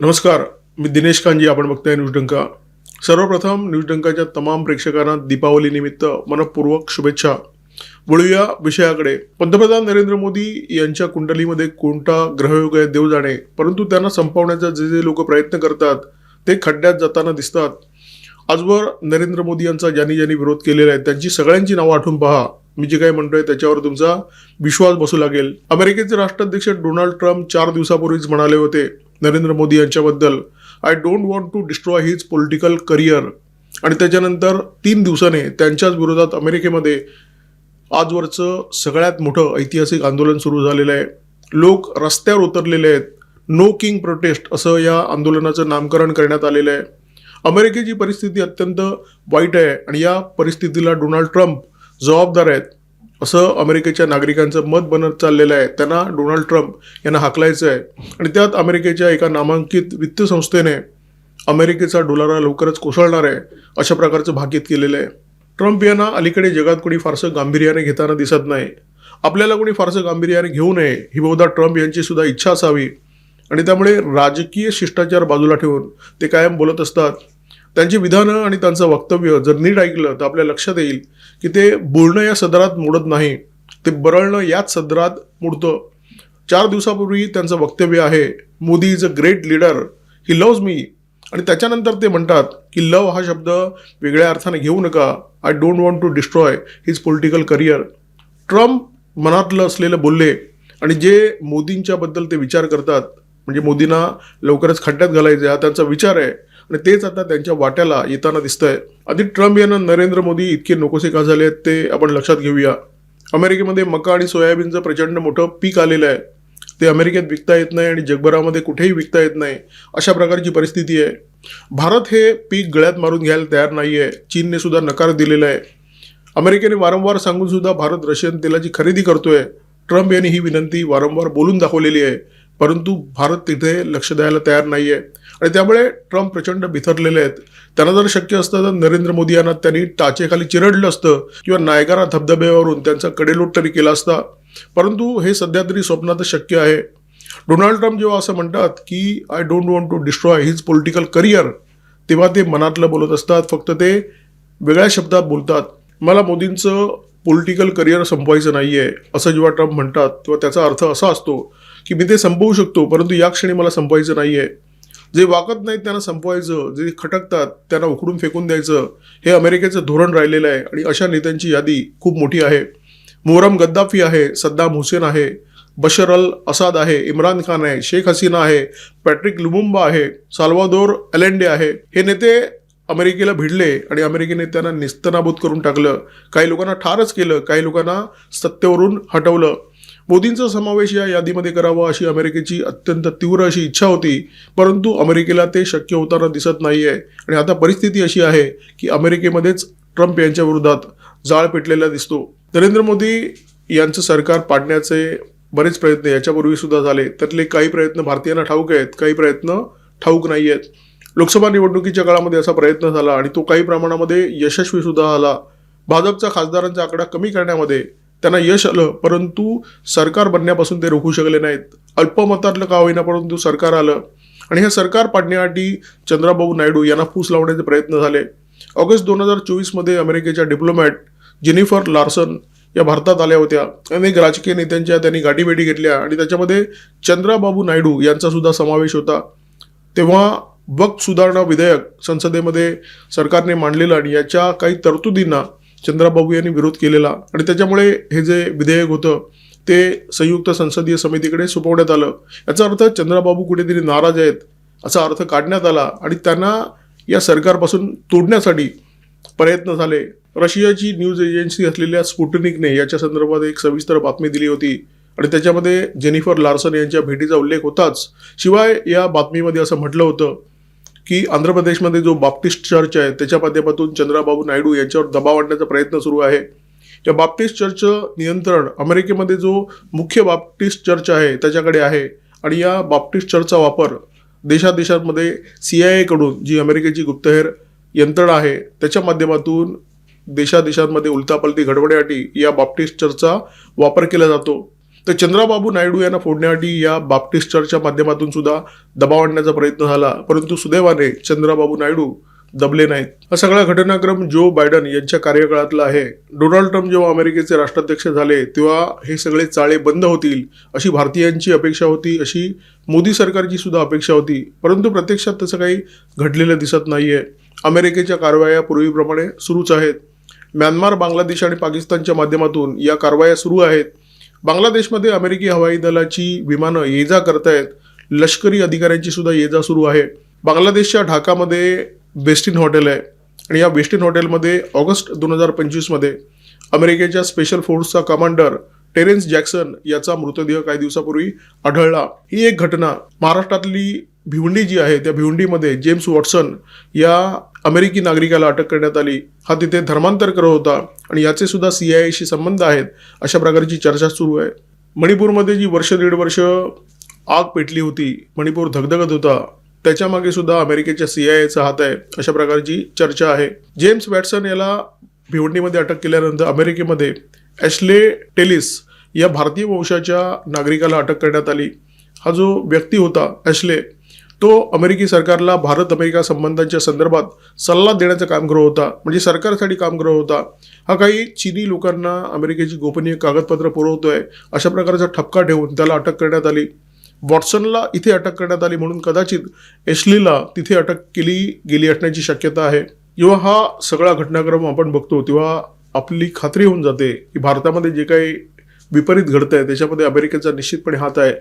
नमस्कार मी दिनेश कांजी आपण बघताय न्यूज डंका. सर्वप्रथम न्यूज डंकाच्या तमाम प्रेक्षकांना दीपावलीनिमित्त मनपूर्वक शुभेच्छा. वळूया विषयाकडे. पंतप्रधान नरेंद्र मोदी यांच्या कुंडलीमध्ये कोणता ग्रहयोग आहे देव जाणे परंतु त्यांना संपवण्याचा जे जे लोक प्रयत्न करतात ते खड्ड्यात जाताना दिसतात. आजवर नरेंद्र मोदी यांचा ज्यांनी ज्यांनी विरोध केलेला आहे त्यांची सगळ्यांची नावं आठवून पहा. मी जे काही म्हणतोय त्याच्यावर तुमचा विश्वास बसू लागेल. अमेरिकेचे राष्ट्राध्यक्ष डोनाल्ड ट्रम्प चार दिवसापूर्वीच म्हणाले होते नरेंद्र मोदी यांच्याबद्दल I don't want to destroy his political career आणि त्याच्यानंतर तीन दिवसाने त्यांच्याच विरोधात अमेरिकेमध्ये आजवरचं सगळ्यात मोठं ऐतिहासिक आंदोलन सुरू झालेलं आहे. लोक रस्त्यावर उतरलेले आहेत. नो किंग प्रोटेस्ट असं या आंदोलनाचं नामकरण करण्यात आलेलं आहे. अमेरिकेची परिस्थिती अत्यंत वाईट आहे आणि या परिस्थितीला डोनाल्ड ट्रम्प जबाबदार आहेत. असं अमेरिकेच्या नागरिकांचं मत बनत चाललेलं आहे. त्यांना डोनाल्ड ट्रम्प यांना हाकलायचं आहे. आणि त्यात अमेरिकेच्या एका नामांकित वित्त संस्थेने अमेरिकेचा डॉलर लवकरच कोसळणार आहे अशा प्रकारचं भाकीत केलेलं आहे. ट्रम्प यांना अलीकडे जगात कोणी फारसं गांभीर्याने घेताना दिसत नाही. आपल्याला कोणी फारसं गांभीर्याने घेऊ नये ही बहुधा ट्रम्प यांची सुद्धा इच्छा असावी. आणि त्यामुळे राजकीय शिष्टाचार बाजूला ठेवून ते कायम बोलत असतात. त्यांची विधानं आणि त्यांचं वक्तव्य जर नीट ऐकलं तर आपल्या लक्षात येईल की ते बोलणं या सदरात मोडत नाही. ते बरळणं याच सदरात मोडतं. चार दिवसापूर्वी त्यांचं वक्तव्य आहे Modi is a great leader he loves me आणि त्याच्यानंतर ते म्हणतात की लव हा शब्द वेगळ्या अर्थाने घेऊ नका. I don't want to destroy his political career Trump मनातलं असलेलं बोलले आणि जे मोदींच्याबद्दल ते विचार करतात म्हणजे मोदींना लवकरच खड्ड्यात घालायचे हा त्यांचा विचार आहे. आणि तेच आता त्यांच्या वाट्याला येताना दिसतंय. आधी ट्रम्प यांना नरेंद्र मोदी इतके नकोसे का झाले आहेत ते आपण लक्षात घेऊया. अमेरिकेमध्ये मका आणि सोयाबीनचं प्रचंड मोठं पीक आलेलं आहे. ते अमेरिकेत विकता येत नाही आणि जगभरामध्ये कुठेही विकता येत नाही. अशा प्रकारची परिस्थिती आहे. भारत हे पीक गळ्यात मारून घ्यायला तयार नाही आहे चीनने सुद्धा नकार दिलेला आहे. अमेरिकेने वारंवार सांगून सुद्धा भारत रशियन तेलाची खरेदी करतोय. ट्रम्प यांनी ही विनंती वारंवार बोलून दाखवलेली आहे. परंतु भारत तिथे लक्ष द्यायला तयार नाही आहे आणि त्यामुळे ट्रम्प प्रचंड बिथरलेले आहेत. त्यांना जर शक्य असतं तर नरेंद्र मोदी यांना त्यांनी टाचेखाली चिरडलं असतं किंवा नायगारा धबधब्यावरून त्यांचा कडेलोट तरी केला असता. परंतु हे सध्या तरी स्वप्नात शक्य आहे. डोनाल्ड ट्रम्प जेव्हा असं म्हणतात की I don't want to destroy his political career तेव्हा ते मनातलं बोलत असतात. फक्त ते वेगळ्या शब्दात बोलतात. मला मोदींचं पॉलिटिकल करिअर संपवायचं नाही आहे असं जेव्हा ट्रम्प म्हणतात तेव्हा त्याचा अर्थ असा असतो की मी ते संपवू शकतो परंतु या क्षणी मला संपवायचं नाही आहे जे वाकत नाहीत त्यांना संपवायचं जे खटकतात त्यांना उकडून फेकून द्यायचं हे अमेरिकेचं धोरण राहिलेलं आहे आणि अशा नेत्यांची यादी खूप मोठी आहे. मोहरम गद्दाफी आहे सद्दाम हुसेन आहे बशर अल असाद आहे इम्रान खान आहे शेख हसीना आहे पॅट्रिक लुमुंबा आहे साल्वादोर एलेंडे आहे. हे नेते अमेरिकेला भिडले आणि अमेरिकेने त्यांना निस्तनाबूत करून टाकलं. काही लोकांना ठारच केलं काही लोकांना सत्तेवरून हटवलं. मोदींचा समावेश या यादीमध्ये करावा अशी अमेरिकेची अत्यंत तीव्र अशी इच्छा होती परंतु अमेरिकेला ते शक्य होताना दिसत नाही आहे आणि आता परिस्थिती अशी आहे की अमेरिकेमध्येच ट्रम्प यांच्या विरोधात जाळ पेटलेला दिसतो. नरेंद्र मोदी यांचं सरकार पाडण्याचे बरेच प्रयत्न याच्यापूर्वी सुद्धा झाले त्यातले काही प्रयत्न भारतीयांना ठाऊक आहेत काही प्रयत्न ठाऊक नाही आहेत लोकसभा निवडणुकीच्या काळामध्ये असा प्रयत्न झाला आणि तो काही प्रमाणामध्ये यशस्वी सुद्धा आला भाजपचा खासदारांचा आकडा कमी करण्यामध्ये त्यांना यश आलं परंतु सरकार बनण्यापासून ते रोखू शकले नाहीत. अल्पमतातलं का होईना परंतु सरकार आलं. आणि हे सरकार पाडण्यासाठी चंद्राबाबू नायडू यांना फूस लावण्याचे प्रयत्न झाले. ऑगस्ट दोन हजार चोवीसमध्ये अमेरिकेच्या डिप्लोमॅट जेनिफर लार्सन या भारतात आल्या होत्या. अनेक राजकीय नेत्यांच्या त्यांनी गाठीभेटी घेतल्या आणि त्याच्यामध्ये चंद्राबाबू नायडू यांचा सुद्धा समावेश होता. तेव्हा वक्त सुधारणा विधेयक संसदेमध्ये सरकारने मांडलेलं आणि याच्या काही तरतुदींना चंद्राबाबू यांनी विरोध केलेला आणि त्याच्यामुळे हे जे विधेयक होतं ते संयुक्त संसदीय समितीकडे सोपवण्यात आलं. याचा अर्थ चंद्राबाबू कुठेतरी नाराज आहेत असा अर्थ काढण्यात आला आणि त्यांना या सरकारपासून तोडण्यासाठी प्रयत्न झाले. रशियाची न्यूज एजन्सी असलेल्या स्पुटनिकने याच्या संदर्भात एक सविस्तर बातमी दिली होती आणि त्याच्यामध्ये जेनिफर लार्सन यांच्या भेटीचा उल्लेख होताच. शिवाय या बातमीमध्ये असं म्हटलं होतं की आंध्र प्रदेशमध्ये जो बाप्टिस्ट चर्च आहे त्याच्या माध्यमातून चंद्राबाबू नायडू यांच्यावर दबाव आणण्याचा प्रयत्न सुरू आहे. या बाप्टिस्ट चर्चचं नियंत्रण अमेरिकेमध्ये जो मुख्य बाप्टिस्ट चर्च आहे त्याच्याकडे आहे. आणि या बाप्टिस्ट चर्चचा वापर देशादेशांमध्ये सी आय एकडून जी अमेरिकेची गुप्तहेर यंत्रणा आहे त्याच्या माध्यमातून देशादेशांमध्ये उलतापलती घडवण्यासाठी या बाप्टिस्ट चर्चचा वापर केला जातो. तर चंद्राबाबू नायडू यांना फोडण्यासाठी या बाप्टिस्ट चर्चच्या माध्यमातून सुद्धा दबाव आणण्याचा प्रयत्न झाला. परंतु सुदैवाने चंद्राबाबू नायडू दबले नाहीत. हा सगळा घटनाक्रम जो बायडन यांच्या कार्यकाळातला आहे. डोनाल्ड ट्रम्प जेव्हा अमेरिकेचे राष्ट्राध्यक्ष झाले तेव्हा हे सगळे चाळे बंद होतील अशी भारतीयांची अपेक्षा होती अशी मोदी सरकारची सुद्धा अपेक्षा होती. परंतु प्रत्यक्षात तसं काही घडलेलं दिसत नाहीये. अमेरिकेच्या कारवाया पूर्वीप्रमाणे सुरूच आहेत. म्यानमार बांगलादेश आणि पाकिस्तानच्या माध्यमातून या कारवाया सुरू आहेत. बांगलादेशमध्ये अमेरिकी हवाई दलाची विमानं ये जा करतायत. लष्करी अधिकाऱ्यांची सुद्धा ये जा सुरू आहे. बांगलादेशच्या ढाकामध्ये वेस्टिन हॉटेल आहे. आणि या वेस्टिन हॉटेलमध्ये ऑगस्ट दोन हजार पंचवीसमध्ये अमेरिकेच्या स्पेशल फोर्सचा कमांडर टेरेन्स जॅक्सन याचा मृतदेह काही दिवसापूर्वी आढळला. ही एक घटना महाराष्ट्रातली भिवंडी जी आहे त्या भिवंडीमध्ये जेम्स वॉटसन या अमेरिकी नागरिकाला अटक करण्यात आली. हा तिथे धर्मांतर करत होता. आणि याचे सुद्धा सी आय एशी संबंध आहेत अशा प्रकारची चर्चा सुरू आहे. मणिपूरमध्ये जी वर्ष दीड वर्ष आग पेटली होती मणिपूर धगधगत होता त्याच्यामागे सुद्धा अमेरिकेच्या सी आय एचा हात आहे अशा प्रकारची चर्चा आहे. जेम्स वॅटसन याला भिवंडीमध्ये अटक केल्यानंतर अमेरिकेमध्ये ॲशले टेलिस या भारतीय वंशाच्या नागरिकाला अटक करण्यात आली. हा जो व्यक्ती होता ॲशले तो अमेरिकी सरकारला भारत अमेरिका संबंधांच्या संदर्भात सल्ला देण्याचं काम करत होता म्हणजे सरकारसाठी काम करत होता. हा काही चिनी लोकांना अमेरिकेची गोपनीय कागदपत्र पुरवतोय अशा प्रकारचा ठपका ठेवून त्याला अटक करण्यात आली. वॉटसनला इथे अटक करण्यात आली म्हणून कदाचित एशलीला तिथे अटक केली गेली असण्याची शक्यता आहे. जेव्हा हा सगळा घटनाक्रम आपण बघतो तेव्हा आपली खात्री होऊन जाते की भारतामध्ये जे काही विपरीत घडत आहे त्याच्यामध्ये अमेरिकेचा निश्चितपणे हात आहे.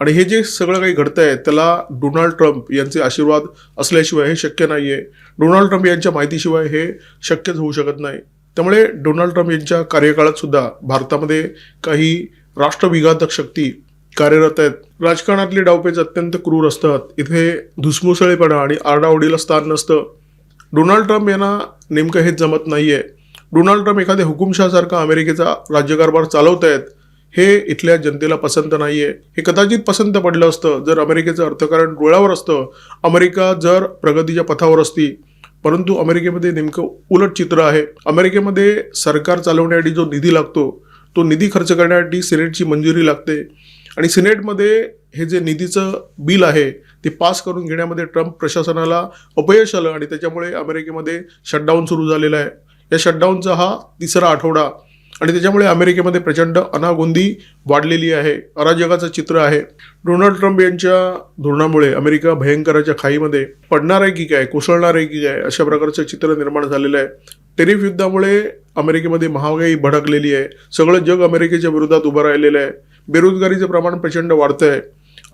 आणि हे जे सगळं काही घडतं आहे त्याला डोनाल्ड ट्रम्प यांचे आशीर्वाद असल्याशिवाय हे शक्य नाही आहे डोनाल्ड ट्रम्प यांच्या माहितीशिवाय हे शक्यच होऊ शकत नाही. त्यामुळे डोनाल्ड ट्रम्प यांच्या कार्यकाळात सुद्धा भारतामध्ये काही राष्ट्रविघातक शक्ती कार्यरत आहेत. राजकारणातले डावपेच अत्यंत क्रूर असतात. इथे धुसमुसळेपणा आणि आरडाओडीला स्थान नसतं. डोनाल्ड ट्रम्प यांना नेमकं हेच जमत नाही आहे डोनाल्ड ट्रम्प एखाद्या हुकुमशाहसारखा अमेरिकेचा राज्यकारभार चालवत आहेत हे इथल्या जनतेला पसंत नाही आहे हे कदाचित पसंत पडलं असतं. जर अमेरिकेचं अर्थकारण डोळ्यावर असतं अमेरिका जर प्रगतीच्या पथावर असती. परंतु अमेरिकेमध्ये नेमकं उलट चित्र आहे. अमेरिकेमध्ये सरकार चालवण्यासाठी जो निधी लागतो तो निधी खर्च करण्यासाठी सिनेटची मंजुरी लागते. आणि सिनेटमध्ये हे जे निधीचं बिल आहे ते पास करून घेण्यामध्ये ट्रम्प प्रशासनाला अपयश आलं आणि त्याच्यामुळे अमेरिकेमध्ये शटडाऊन सुरू झालेला आहे. या शटडाऊनचा हा तिसरा आठवडा. आणि त्याच्यामुळे अमेरिकेमध्ये प्रचंड अनागोंदी वाढलेली आहे. अराजकाचं चित्र आहे. डोनाल्ड ट्रम्प यांच्या धोरणामुळे अमेरिका भयंकराच्या खाईमध्ये पडणार आहे की काय कोसळणार आहे की काय अशा प्रकारचं चित्र निर्माण झालेलं आहे. टेरिफ युद्धामुळे अमेरिकेमध्ये महागाई भडकलेली आहे. सगळं जग अमेरिकेच्या विरोधात उभं राहिलेलं आहे. बेरोजगारीचं प्रमाण प्रचंड वाढतं आहे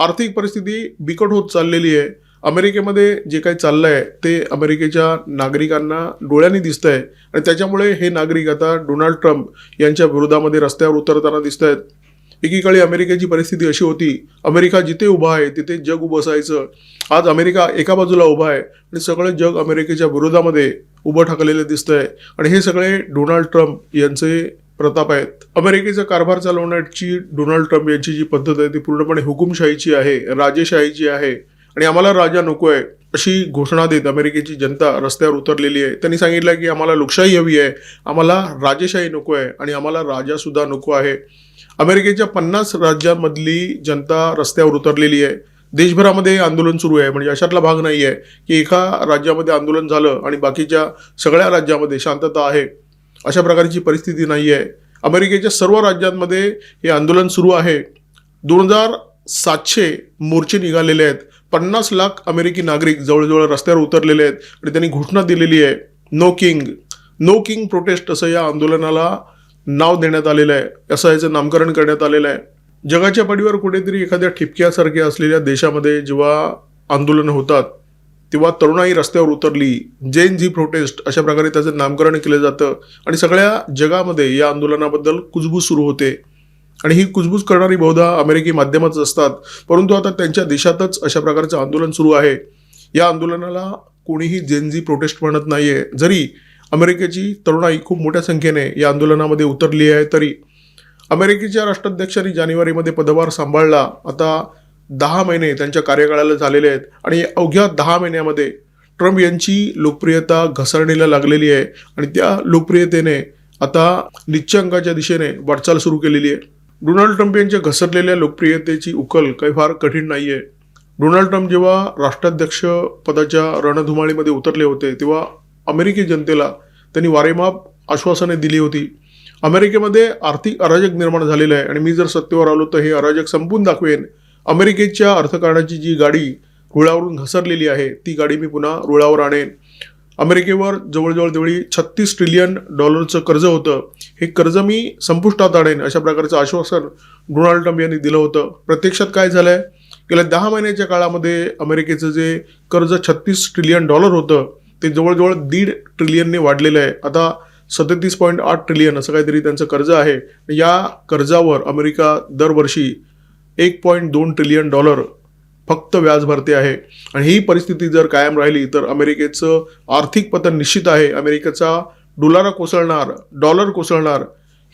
आर्थिक परिस्थिती बिकट होत चाललेली आहे. अमेरिकेमध्ये जे काही चाललं आहे ते अमेरिकेच्या नागरिकांना डोळ्यांनी दिसत आहे आणि त्याच्यामुळे हे नागरिक आता डोनाल्ड ट्रम्प यांच्या विरोधामध्ये रस्त्यावर उतरताना दिसत आहेत एकीकडे अमेरिकेची परिस्थिती अशी होती अमेरिका जिथे उभा आहे तिथे जग उभं असायचं. आज अमेरिका एका बाजूला उभा आहे आणि सगळं जग अमेरिकेच्या विरोधामध्ये उभं ठाकलेलं दिसतंय. आणि हे सगळे डोनाल्ड ट्रम्प यांचे प्रताप आहेत. अमेरिकेचा कारभार चालवण्याची डोनाल्ड ट्रम्प यांची जी पद्धत आहे ती पूर्णपणे हुकुमशाहीची आहे राजेशाहीची आहे. आणि आम्हाला राजा नको आहे अशी घोषणा देत अमेरिकेची जनता रस्त्यावर उतरलेली आहे. त्यांनी सांगितलं की आम्हाला लोकशाही हवी आहे आम्हाला राजेशाही नको आहे आणि आम्हाला राजासुद्धा नको आहे. अमेरिकेच्या पन्नास राज्यांमधली जनता रस्त्यावर उतरलेली आहे. देशभरामध्ये आंदोलन सुरू आहे म्हणजे अशातला भाग नाही आहे की एका राज्यामध्ये आंदोलन झालं आणि बाकीच्या सगळ्या राज्यामध्ये शांतता आहे. अशा प्रकारची परिस्थिती नाही आहे. अमेरिकेच्या सर्व राज्यांमध्ये हे आंदोलन सुरू आहे. दोन हजार सातशे मोर्चे निघालेले आहेत. पन्नास लाख अमेरिकी नागरिक जवळजवळ रस्त्यावर उतरलेले आहेत आणि त्यांनी घोषणा दिलेली आहे no king no king protest असं या आंदोलनाला नाव देण्यात आलेलं आहे असं याचं नामकरण करण्यात आलेलं आहे. जगाच्या पाठीवर कुठेतरी एखाद्या ठिपक्यासारख्या असलेल्या देशामध्ये जेव्हा आंदोलन होतात तेव्हा तरुणाई रस्त्यावर उतरली जैन झी प्रोटेस्ट अशा प्रकारे त्याचं नामकरण केलं जातं आणि सगळ्या जगामध्ये या आंदोलनाबद्दल कुजबूज सुरू होते. आणि ही कुजबूज करणारी बहुधा अमेरिकी माध्यमच असतात. परंतु आता त्यांच्या देशातच अशा प्रकारचं आंदोलन सुरू आहे. या आंदोलनाला कोणीही जेनजी प्रोटेस्ट म्हणत नाहीये. जरी अमेरिकेची तरुणाई खूप मोठ्या संख्येने या आंदोलनामध्ये उतरली आहे तरी अमेरिकेच्या राष्ट्राध्यक्षांनी जानेवारीमध्ये पदभार सांभाळला. आता दहा महिने त्यांच्या कार्यकाळाला झालेले आहेत आणि अवघ्या दहा महिन्यामध्ये ट्रम्प यांची लोकप्रियता घसरणीला लागलेली आहे आणि त्या लोकप्रियतेने आता निच्चांकाच्या दिशेने वाटचाल सुरू केलेली आहे. डोनाल्ड ट्रम्प यांच्या घसरलेल्या लोकप्रियतेची उकल काही फार कठीण नाही आहे डोनाल्ड ट्रम्प जेव्हा राष्ट्राध्यक्ष पदाच्या रणधुमाळीमध्ये उतरले होते तेव्हा अमेरिकी जनतेला त्यांनी वारेमाप आश्वासने दिली होती. अमेरिकेमध्ये आर्थिक अराजक निर्माण झालेलं आहे आणि मी जर सत्तेवर आलो तर हे अराजक संपून दाखवेन. अमेरिकेच्या अर्थकारणाची जी गाडी रुळावरून घसरलेली आहे ती गाडी मी पुन्हा रुळावर आणेन. अमेरिकेवर जवळजवळ तेवढी छत्तीस ट्रिलियन डॉलरचं कर्ज होतं. हे कर्ज मी संपुष्टात आणेन अशा प्रकारचं आश्वासन डोनाल्ड ट्रम्प यांनी दिलं होतं. प्रत्यक्षात काय झालंय? गेल्या दहा महिन्याच्या काळामध्ये अमेरिकेचं जे कर्ज छत्तीस ट्रिलियन डॉलर होतं ते जवळजवळ दीड ट्रिलियनने वाढलेलं आहे. आता सदतीस पॉईंट आठ ट्रिलियन असं काहीतरी त्यांचं कर्ज आहे. या कर्जावर अमेरिका दरवर्षी एक पॉईंट दोन ट्रिलियन डॉलर फक्त व्याज भरते आहे. आणि ही परिस्थिती जर कायम राहिली तर अमेरिकेचं आर्थिक पतन निश्चित आहे. अमेरिकेचा डोलारा कोसळणार डॉलर कोसळणार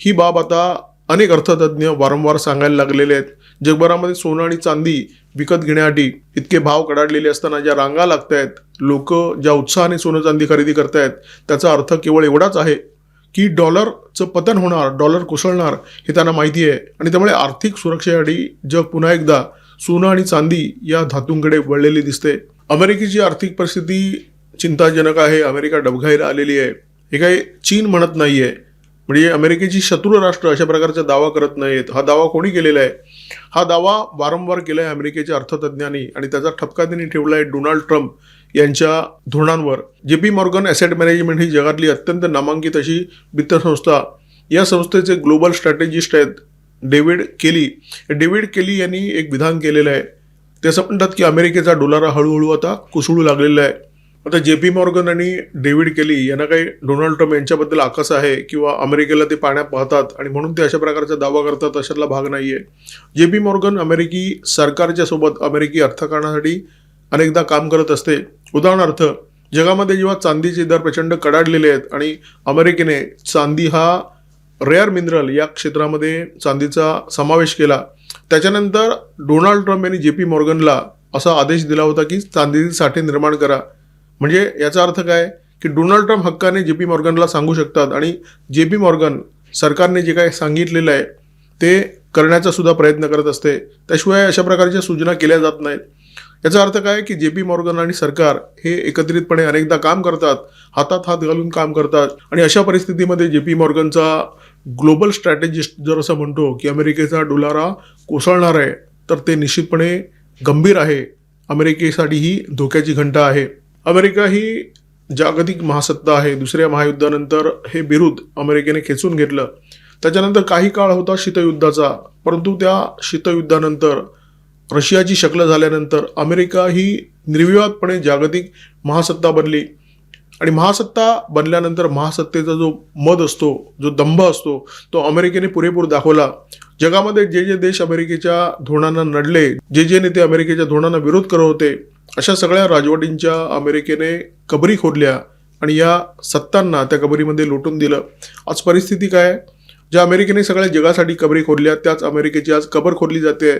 ही बाब आता अनेक अर्थतज्ज्ञ वारंवार सांगायला लागलेले आहेत. जगभरामध्ये सोनं आणि चांदी विकत घेण्यासाठी इतके भाव कडाडलेले असताना ज्या रांगा लागत आहेत लोक ज्या उत्साहाने सोनं चांदी खरेदी करतायत त्याचा अर्थ केवळ एवढाच आहे की डॉलरचं पतन होणार डॉलर कोसळणार हे त्यांना माहिती आहे. आणि त्यामुळे आर्थिक सुरक्षेसाठी जग पुन्हा एकदा सोनं आणि चांदी या धातूंकडे वळलेली दिसते. अमेरिकेची आर्थिक परिस्थिती चिंताजनक आहे. अमेरिका डबघाईला आलेली आहे. हे काही चीन म्हणत नाही आहे म्हणजे अमेरिकेची शत्रू राष्ट्र अशा प्रकारचा दावा करत नाहीत हा दावा कोणी केलेला आहे? हा दावा वारंवार केला आहे अमेरिकेच्या अर्थतज्ञांनी आणि त्याचा ठपका त्यांनी ठेवला आहे डोनाल्ड ट्रम्प यांच्या धोरणांवर. J P Morgan asset management ही जगातली अत्यंत नामांकित अशी वित्तसंस्था या संस्थेचे ग्लोबल स्ट्रॅटेजिस्ट आहेत डेव्हिड केली. डेव्हिड केली यांनी एक विधान केलेलं आहे. ते असं म्हणतात की अमेरिकेचा डॉलर हळूहळू आता कुसळू लागलेला आहे. आता जे पी मॉर्गन आणि डेव्हिड केली यांना काही डोनाल्ड ट्रम्प यांच्याबद्दल आकस आहे किंवा अमेरिकेला ते पाण्यात पाहतात आणि म्हणून ते अशा प्रकारचा दावा करतात अशातला भाग नाही आहे जे पी मॉर्गन अमेरिकी सरकारच्या सोबत अमेरिकी अर्थकारणासाठी अनेकदा काम करत असते. उदाहरणार्थ जगामध्ये जेव्हा चांदीचे दर प्रचंड कडाडलेले आहेत आणि अमेरिकेने चांदी हा रेअर मिनरल या क्षेत्रामध्ये चांदीचा समावेश केला त्याच्यानंतर डोनाल्ड ट्रम्प यांनी जे पी मॉर्गनला असा आदेश दिला होता की चांदीचे साठे निर्माण करा. म्हणजे याचा अर्थ काय? की डोनाल्ड ट्रम्प हक्काने जे पी मॉर्गनला सांगू शकतात आणि जे पी मॉर्गन सरकारने जे काय सांगितलेलं आहे ते करण्याचा सुद्धा प्रयत्न करत असते. त्याशिवाय अशा प्रकारच्या सूचना केल्या जात नाहीत. याचा अर्थ काय? की जे पी मॉर्गन आणि सरकार हे एकत्रितपणे अनेकदा काम करतात हातात हात घालून काम करतात आणि अशा परिस्थितीमध्ये जे पी मॉर्गनचा ग्लोबल स्ट्रॅटेजिस्ट जर असं म्हणतो की अमेरिकेचा डोलारा कोसळणार आहे तर ते निश्चितपणे गंभीर आहे. अमेरिकेसाठी ही धोक्याची घंटा आहे. अमेरिका ही जागतिक महासत्ता आहे. दुसऱ्या महायुद्धानंतर हे बिरुद अमेरिकेने खेचून घेतलं. त्याच्यानंतर काही काळ होता शीतयुद्धाचा. परंतु त्या शीतयुद्धानंतर रशियाची शक्ल झाल्यानंतर अमेरिका ही निर्विवादपणे जागतिक महासत्ता बनली. आणि महासत्ता बनल्यानंतर महासत्तेचा जो मद असतो जो दंभ असतो तो अमेरिकेने पुरेपूर दाखवला. जगामध्ये जे जे देश अमेरिकेच्या धोरणांना नडले जे जे नेते अमेरिकेच्या धोरणांना विरोध करत होते अशा सगळ्या राजवटींच्या अमेरिकेने कबरी खोदल्या आणि या सत्तांना त्या कबरीमध्ये लोटून दिलं. आज परिस्थिती काय? आहे? ज्या अमेरिकेने सगळ्या जगासाठी कबरी खोदल्या त्याच अमेरिकेची आज कबर खोदली जाते.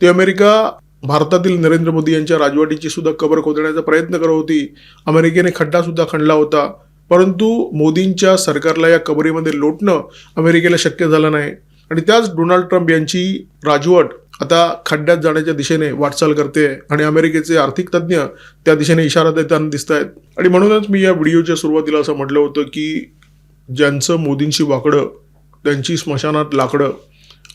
ती अमेरिका भारतातील नरेंद्र मोदी यांच्या राजवटीची सुद्धा कबर खोदण्याचा प्रयत्न करत होती. अमेरिकेने खड्डा सुद्धा खणला होता. परंतु मोदींच्या सरकारला या कबरीमध्ये लोटणं अमेरिकेला शक्य झालं नाही. आणि त्याच डोनाल्ड ट्रम्प यांची राजवट आता खड्ड्यात जाण्याच्या दिशेने वाटचाल करते आणि अमेरिकेचे आर्थिक तज्ज्ञ त्या दिशेने इशारा देताना दिसत आहेत आणि म्हणूनच मी या व्हिडिओच्या सुरुवातीला असं म्हटलं होतं की ज्यांचं मोदींशी वाकडं त्यांची स्मशानात लाकडं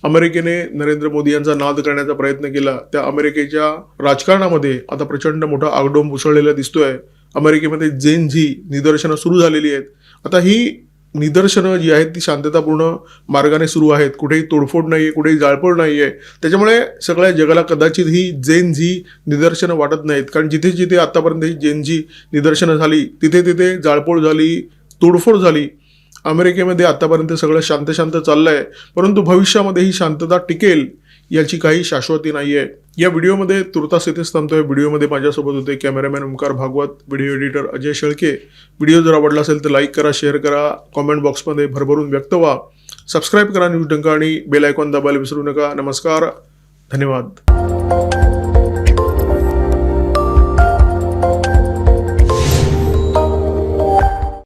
अमेरिकेने नरेंद्र मोदी यांचा नाद करण्याचा प्रयत्न केला त्या अमेरिकेच्या राजकारणामध्ये आता प्रचंड मोठा आगडोंब उसळलेला दिसतोय. अमेरिकेमध्ये जेन झी निदर्शनं सुरू झालेली आहेत. आता ही निदर्शनं जी आहेत ती शांततापूर्ण मार्गाने सुरू आहेत. कुठेही तोडफोड नाही आहे कुठेही जाळपोळ नाही आहे त्याच्यामुळे सगळ्या जगाला कदाचित ही जेन झी निदर्शनं वाटत नाहीत. कारण जिथे जिथे आतापर्यंत ही जेन झी निदर्शनं झाली तिथे तिथे जाळपोळ झाली तोडफोड झाली. अमेरिकेमध्ये आतापर्यंत सगळं शांत शांत चाललं आहे परंतु भविष्यामध्ये ही शांतता टिकेल. याची काही शाश्वती नाही आहे या व्हिडिओमध्ये तुर्तास इथेच थांबतोय. व्हिडिओमध्ये माझ्यासोबत होते cameraman Omkar Bhagwat video editor Ajay Shelke. Video जर आवडला असेल तर लाईक करा शेअर करा कॉमेंट बॉक्समध्ये भरभरून व्यक्त व्हा. सबस्क्राईब करा न्यूज डंका आणि बेल आयकॉन दाबायला विसरू नका. नमस्कार. धन्यवाद.